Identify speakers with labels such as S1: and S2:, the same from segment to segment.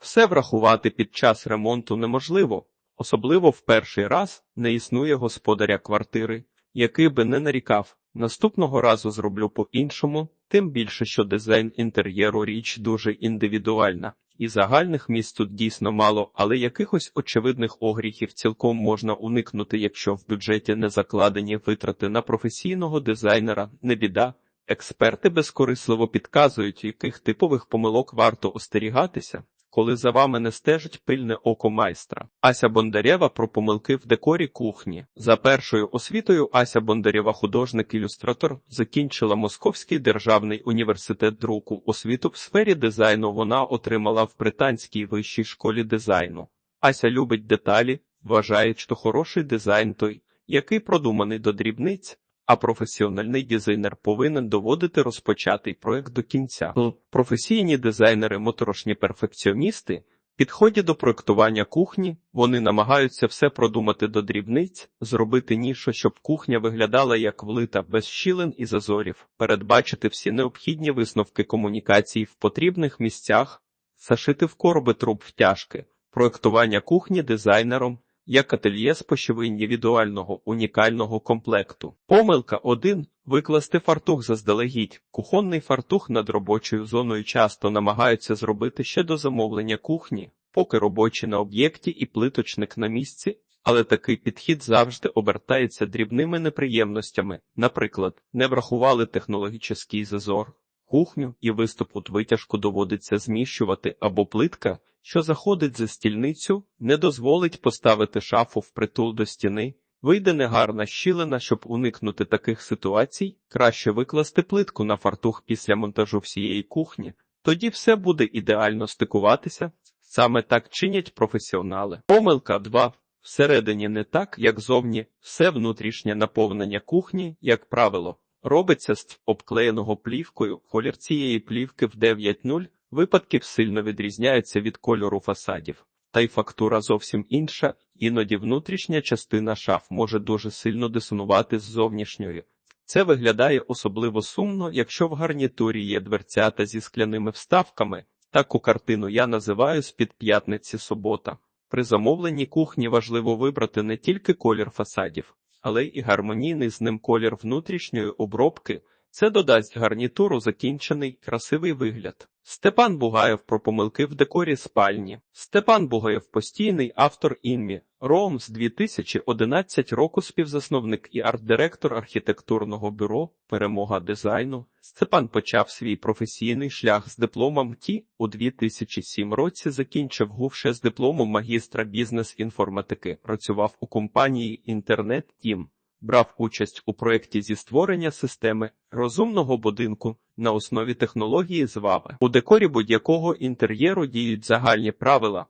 S1: Все врахувати під час ремонту неможливо, особливо в перший раз не існує господаря квартири, який би не нарікав. Наступного разу зроблю по-іншому, тим більше, що дизайн інтер'єру річ дуже індивідуальна, і загальних місць тут дійсно мало, але якихось очевидних огріхів цілком можна уникнути, якщо в бюджеті не закладені витрати на професійного дизайнера, не біда. Експерти безкорисливо підказують, яких типових помилок варто остерігатися, коли за вами не стежить пильне око майстра. Ася Бондарєва про помилки в декорі кухні. За першою освітою Ася Бондарєва, художник-ілюстратор, закінчила Московський державний університет друку. Освіту в сфері дизайну вона отримала в Британській вищій школі дизайну. Ася любить деталі, вважає, що хороший дизайн той, який продуманий до дрібниць. А професіональний дизайнер повинен доводити розпочатий проект до кінця. Професійні дизайнери, моторошні перфекціоністи, підходять до проектування кухні, вони намагаються все продумати до дрібниць, зробити нішу, щоб кухня виглядала як влита без щілин і зазорів, передбачити всі необхідні висновки комунікації в потрібних місцях, зашити в короби труб втяжки, проектування кухні дизайнером як ательє з пошиви індивідуального унікального комплекту. Помилка 1. Викласти фартух заздалегідь. Кухонний фартух над робочою зоною часто намагаються зробити ще до замовлення кухні, поки робочі на об'єкті і плиточник на місці. Але такий підхід завжди обертається дрібними неприємностями. Наприклад, не врахували технологічний зазор, кухню і виступу витяжку доводиться зміщувати або плитка, що заходить за стільницю, не дозволить поставити шафу впритул до стіни. Вийде негарна щілина, щоб уникнути таких ситуацій, краще викласти плитку на фартух після монтажу всієї кухні, тоді все буде ідеально стикуватися. Саме так чинять професіонали. Помилка 2. Всередині не так, як зовні, все внутрішнє наповнення кухні, як правило, робиться з обклеєного плівкою. Колір цієї плівки в 9.0 випадків сильно відрізняється від кольору фасадів, та й фактура зовсім інша, іноді внутрішня частина шаф може дуже сильно дисонувати з зовнішньою. Це виглядає особливо сумно, якщо в гарнітурі є дверцята зі скляними вставками. Таку картину я називаю з-під п'ятниці субота. При замовленні кухні важливо вибрати не тільки колір фасадів, але й гармонійний з ним колір внутрішньої обробки. Це додасть гарнітуру закінчений красивий вигляд. Степан Бугаєв про помилки в декорі спальні. Степан Бугаєв постійний автор інмі. Ром з 2011 року співзасновник і арт-директор архітектурного бюро Перемога дизайну. Степан почав свій професійний шлях з дипломом ТІ у 2007 році. Закінчив ГУВШЕ з дипломом магістра бізнес-інформатики. Працював у компанії Інтернет Тім брав участь у проєкті зі створення системи розумного будинку на основі технології звави. У декорі будь-якого інтер'єру діють загальні правила.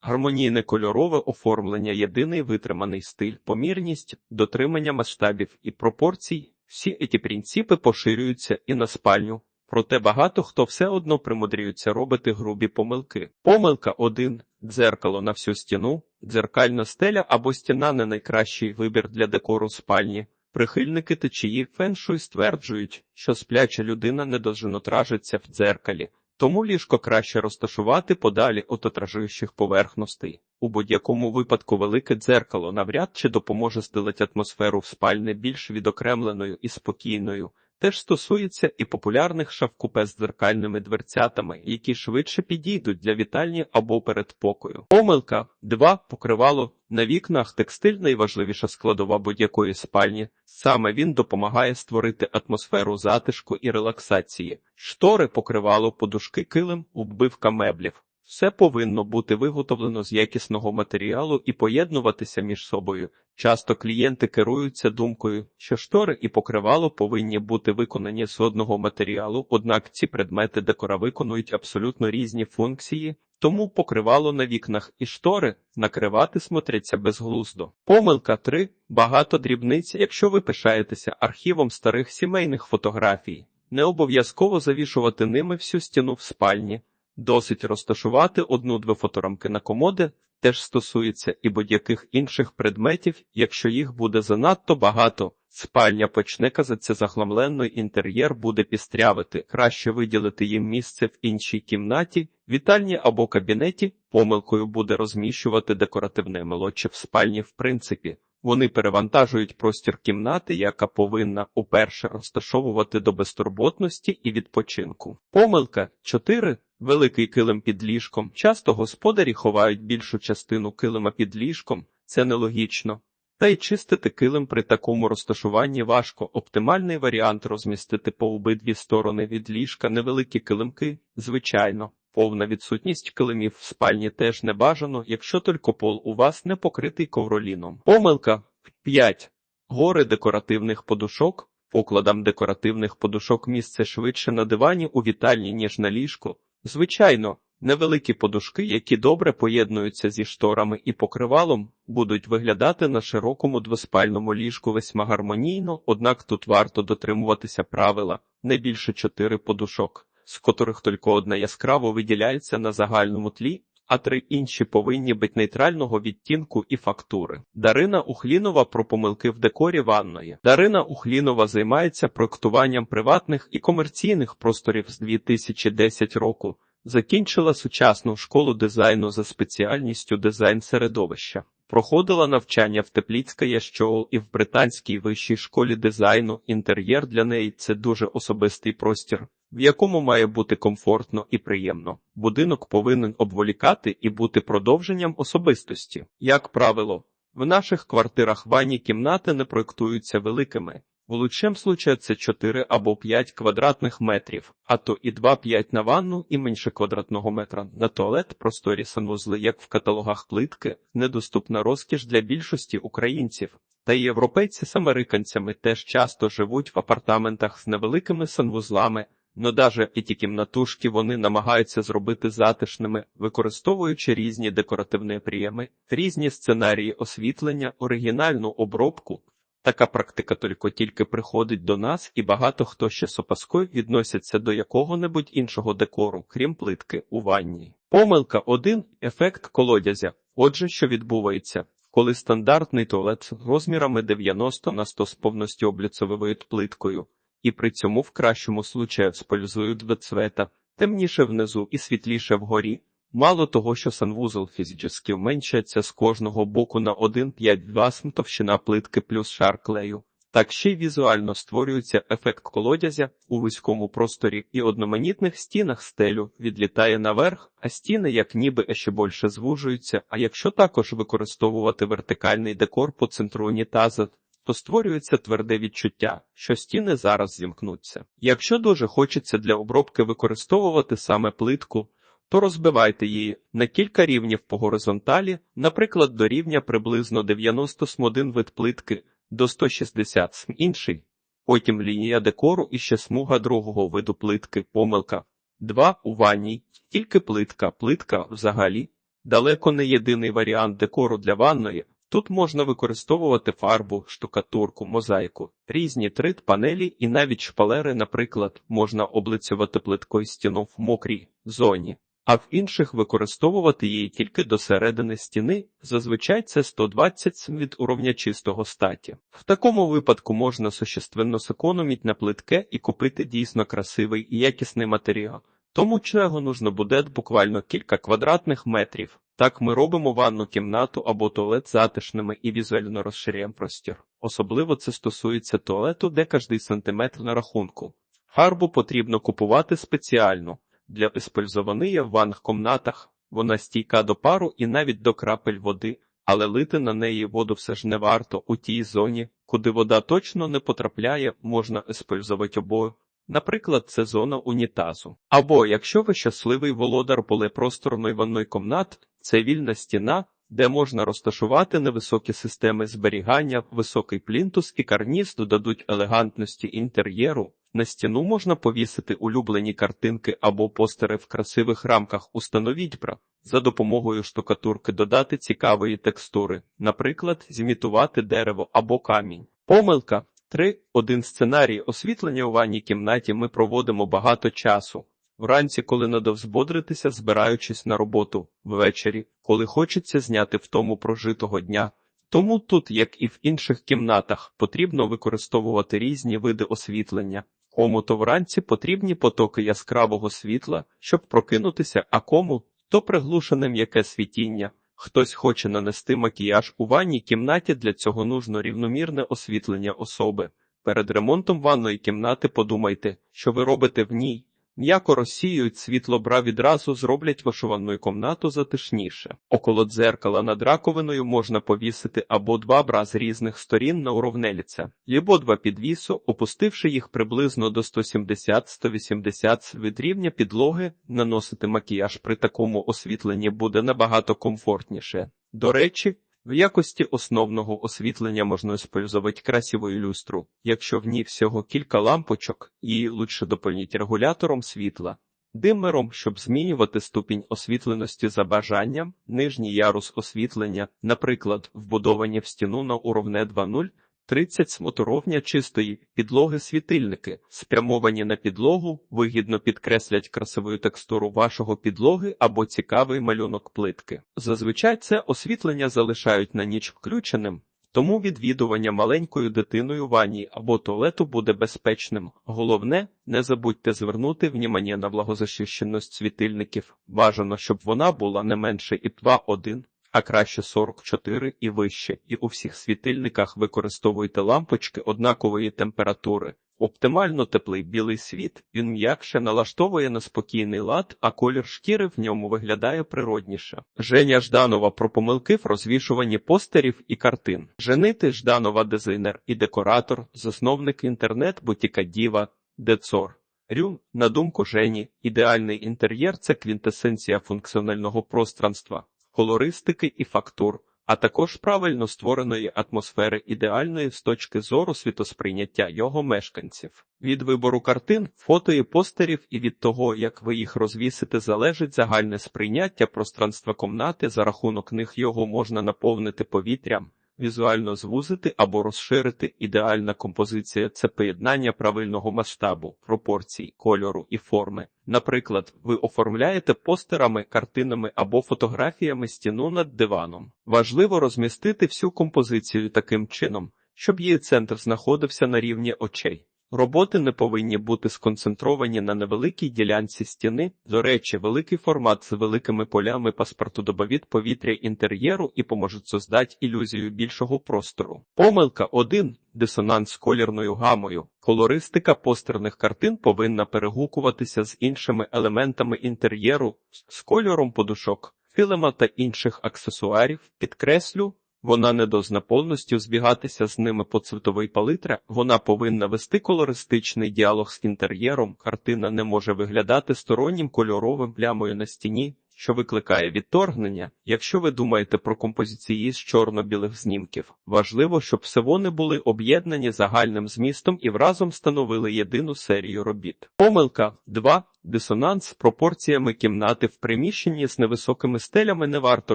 S1: Гармонійне кольорове оформлення, єдиний витриманий стиль, помірність, дотримання масштабів і пропорцій. Всі ці принципи поширюються і на спальню, проте багато хто все одно примудрюється робити грубі помилки. Помилка 1. дзеркало на всю стіну, дзеркальна стеля або стіна не найкращий вибір для декору спальні. Прихильники течії феншуй стверджують, що спляча людина не дожинотражиться в дзеркалі, тому ліжко краще розташувати подалі від отражуючих поверхностей. У будь-якому випадку велике дзеркало навряд чи допоможе стелити атмосферу в спальні більш відокремленою і спокійною. Теж стосується і популярних шавкупе з дзеркальними дверцятами, які швидше підійдуть для вітальні або передпокою. Помилка 2. покривало на вікнах текстиль найважливіша складова будь-якої спальні. Саме він допомагає створити атмосферу затишку і релаксації. Штори покривало подушки килим, оббивка меблів. Все повинно бути виготовлено з якісного матеріалу і поєднуватися між собою. Часто клієнти керуються думкою, що штори і покривало повинні бути виконані з одного матеріалу, однак ці предмети декора виконують абсолютно різні функції, тому покривало на вікнах і штори накривати смотряться безглуздо. Помилка 3. багато дрібниць, якщо ви пишаєтеся архівом старих сімейних фотографій. Не обов'язково завішувати ними всю стіну в спальні. Досить розташувати одну-дві фоторамки на комоди, теж стосується і будь-яких інших предметів, якщо їх буде занадто багато, Спальня почне казатися захламленно, інтер'єр буде пістрявити. Краще виділити їм місце в іншій кімнаті, вітальні або кабінеті. Помилкою буде розміщувати декоративне мелочі в спальні. В принципі, вони перевантажують простір кімнати, яка повинна уперше розташовувати до безтурботності і відпочинку. Помилка 4. Великий килим під ліжком. Часто господарі ховають більшу частину килима під ліжком. Це нелогічно. Та й чистити килим при такому розташуванні важко. Оптимальний варіант розмістити по обидві сторони від ліжка невеликі килимки, звичайно. Повна відсутність килимів в спальні теж не бажано, якщо тільки пол у вас не покритий ковроліном. Помилка 5. Гори декоративних подушок. Покладам декоративних подушок місце швидше на дивані у вітальні, ніж на ліжку. Звичайно, невеликі подушки, які добре поєднуються зі шторами і покривалом, будуть виглядати на широкому двоспальному ліжку весьма гармонійно, однак тут варто дотримуватися правила не більше чотири подушок, з котрих тільки одна яскраво виділяється на загальному тлі, а три інші повинні бути нейтрального відтінку і фактури. Дарина Ухлінова про помилки в декорі ванної. Дарина Ухлінова займається проектуванням приватних і комерційних просторів з 2010 року. Закінчила сучасну школу дизайну за спеціальністю дизайн середовища. Проходила навчання в Тепліцькає ЩОУ і в Британській вищій школі дизайну. Інтер'єр для неї це дуже особистий простір, в якому має бути комфортно і приємно. Будинок повинен обволікати і бути продовженням особистості. Як правило, в наших квартирах ванні кімнати не проєктуються великими. В лучшем случае це 4 або 5 квадратних метрів, а то і 2-5 на ванну і менше квадратного метра на туалет, просторі санвузли, як в каталогах плитки, недоступна розкіш для більшості українців. Та європейці з американцями теж часто живуть в апартаментах з невеликими санвузлами, но даже і ті кімнатушки вони намагаються зробити затишними, використовуючи різні декоративні прийоми, різні сценарії освітлення, оригінальну обробку. Така практика тільки тільки приходить до нас, і багато хто ще з опаскою відносяться до якого-небудь іншого декору, крім плитки у ванні. Помилка 1. ефект колодязя. Отже, що відбувається, коли стандартний туалет з розмірами 90 на 100 з повністю обліцовують плиткою, і при цьому в кращому случаю спользують два цвета, темніше внизу і світліше вгорі. Мало того, що санвузол фізично вменшується з кожного боку на 1,5-2 см товщина плитки плюс шар клею, так ще й візуально створюється ефект колодязя у вузькому просторі і одноманітних стінах стелю відлітає наверх, а стіни як ніби ще більше звужуються. А якщо також використовувати вертикальний декор по центру унітаза, то створюється тверде відчуття, що стіни зараз зімкнуться. Якщо дуже хочеться для обробки використовувати саме плитку, то розбивайте її на кілька рівнів по горизонталі, наприклад, до рівня приблизно 90 см один вид плитки до 160 см інший. Потім лінія декору і ще смуга другого виду плитки, помилка. 2. У ванній тільки плитка, плитка взагалі. Далеко не єдиний варіант декору для ванної. Тут можна використовувати фарбу, штукатурку, мозаїку, різні трит, панелі і навіть шпалери, наприклад, можна облицювати плиткою стіну в мокрій зоні а в інших використовувати її тільки до середини стіни, зазвичай це 120 см від уровня чистого статі. В такому випадку можна существенно зекономити на плитке і купити дійсно красивий і якісний матеріал. Тому чого нужно буде буквально кілька квадратних метрів. Так ми робимо ванну кімнату або туалет затишними і візуально розширяємо простір. Особливо це стосується туалету, де кожний сантиметр на рахунку. Фарбу потрібно купувати спеціально. Для использованої в ванних комнатах вона стійка до пару і навіть до крапель води, але лити на неї воду все ж не варто у тій зоні, куди вода точно не потрапляє, можна использувати обою. Наприклад, це зона унітазу. Або якщо ви щасливий володар полепросторної ванної комнат, це вільна стіна, де можна розташувати невисокі системи зберігання, високий плінтус і карніз додадуть елегантності інтер'єру. На стіну можна повісити улюблені картинки або постери в красивих рамках. Установіть бра за допомогою штукатурки додати цікавої текстури, наприклад, зімітувати дерево або камінь. Помилка 3. Один сценарій освітлення у ванній кімнаті ми проводимо багато часу. Вранці, коли надо взбодритися, збираючись на роботу, ввечері, коли хочеться зняти втому прожитого дня, Тому тут, як і в інших кімнатах, потрібно використовувати різні види освітлення. Кому то вранці потрібні потоки яскравого світла, щоб прокинутися, а кому то приглушене м'яке світіння. Хтось хоче нанести макіяж у ванній кімнаті, для цього нужно рівномірне освітлення особи. Перед ремонтом ванної кімнати подумайте, що ви робите в ній. М'яко розсіюють світло бра відразу зроблять вашу ванну кімнату затишніше. Около дзеркала над раковиною можна повісити або два бра з різних сторін на уровнеліця, або два підвісу, опустивши їх приблизно до 170-180 від рівня підлоги, наносити макіяж при такому освітленні буде набагато комфортніше. До речі, в якості основного освітлення можна использовать красиву люстру, якщо в ній всього кілька лампочок, її лучше доповніть регулятором світла. диммером, щоб змінювати ступінь освітленості за бажанням, нижній ярус освітлення, наприклад, вбудовані в стіну на уровне 2.0, 30 смотуровня чистої підлоги світильники, спрямовані на підлогу, вигідно підкреслять красиву текстуру вашого підлоги або цікавий малюнок плитки. Зазвичай це освітлення залишають на ніч включеним, тому відвідування маленькою дитиною ванні або туалету буде безпечним. Головне, не забудьте звернути внимання на влагозахищеність світильників. Бажано, щоб вона була не менше і 2,1 а краще 44 і вище, і у всіх світильниках використовуйте лампочки однакової температури. Оптимально теплий білий світ, він м'якше налаштовує на спокійний лад, а колір шкіри в ньому виглядає природніше. Женя Жданова про помилки в розвішуванні постерів і картин. Женити Жданова дизайнер і декоратор, засновник інтернет-бутіка Діва, Децор. Рю, на думку Жені, ідеальний інтер'єр це квінтесенція функціонального пространства колористики і фактур, а також правильно створеної атмосфери ідеальної з точки зору світосприйняття його мешканців. Від вибору картин, фото і постерів і від того, як ви їх розвісите, залежить загальне сприйняття пространства комнати, за рахунок них його можна наповнити повітрям. Візуально звузити або розширити ідеальна композиція це поєднання правильного масштабу, пропорцій, кольору і форми. Наприклад, ви оформляєте постерами, картинами або фотографіями стіну над диваном. Важливо розмістити всю композицію таким чином, щоб її центр знаходився на рівні очей. Роботи не повинні бути сконцентровані на невеликій ділянці стіни. До речі, великий формат з великими полями паспорту добавить повітря інтер'єру і поможуть создати ілюзію більшого простору. Помилка 1. Дисонанс з колірною гамою. Колористика постерних картин повинна перегукуватися з іншими елементами інтер'єру, з кольором подушок, філема та інших аксесуарів. Підкреслю, вона не дозна повністю збігатися з ними по цветовій палитрі, вона повинна вести колористичний діалог з інтер'єром. Картина не може виглядати стороннім кольоровим плямою на стіні, що викликає відторгнення. Якщо ви думаєте про композиції з чорно-білих знімків, важливо, щоб все вони були об'єднані загальним змістом і вразом становили єдину серію робіт. Помилка 2. Дисонанс з пропорціями кімнати в приміщенні з невисокими стелями не варто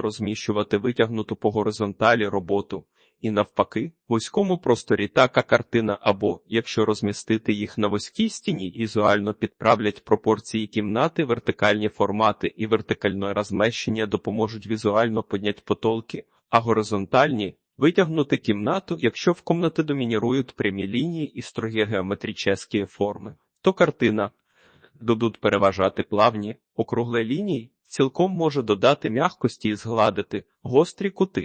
S1: розміщувати витягнуту по горизонталі роботу. І навпаки, в вузькому просторі така картина або, якщо розмістити їх на вузькій стіні, візуально підправлять пропорції кімнати, вертикальні формати і вертикальне розміщення допоможуть візуально підняти потолки, а горизонтальні витягнути кімнату, якщо в кімнаті домінірують прямі лінії і строгі геометричні форми, то картина дадуть переважати плавні, округлі лінії, цілком може додати м'якості і згладити гострі кути.